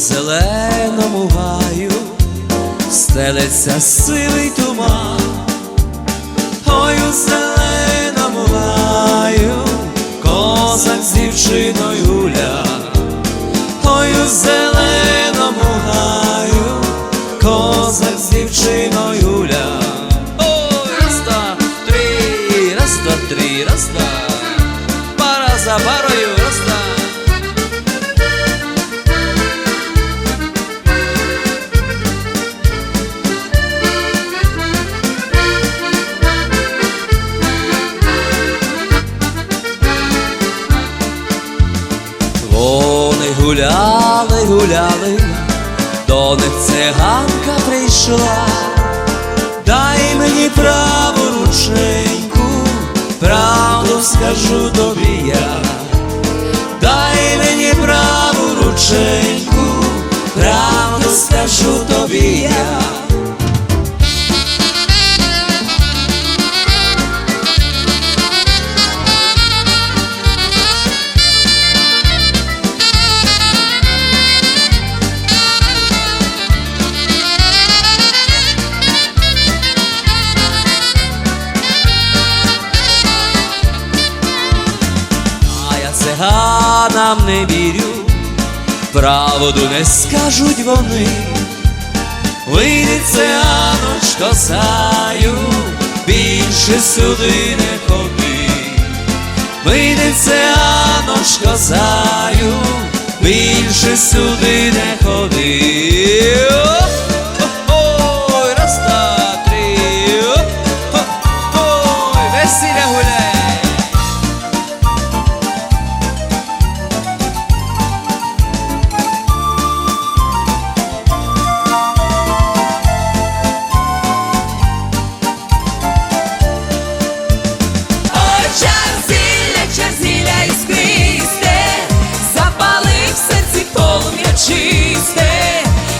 зеленому гаю стелеться сивий туман, ой у зеленому гаю козак з дівчиною гуля, ой у зеленому гаю, козак з дівчиною гуля, ой раз, два, три, раз, два, три, раз, два. Гуляли, гуляли, до них циганка прийшла, дай мені праву рученьку, правду скажу тобі я, дай мені праву рученьку, правду скажу тобі циганам не вірю, правду не скажуть вони. Вийди циганочко заю, більше сюди не ходи. Вийди циганочко заю, більше сюди не ходи.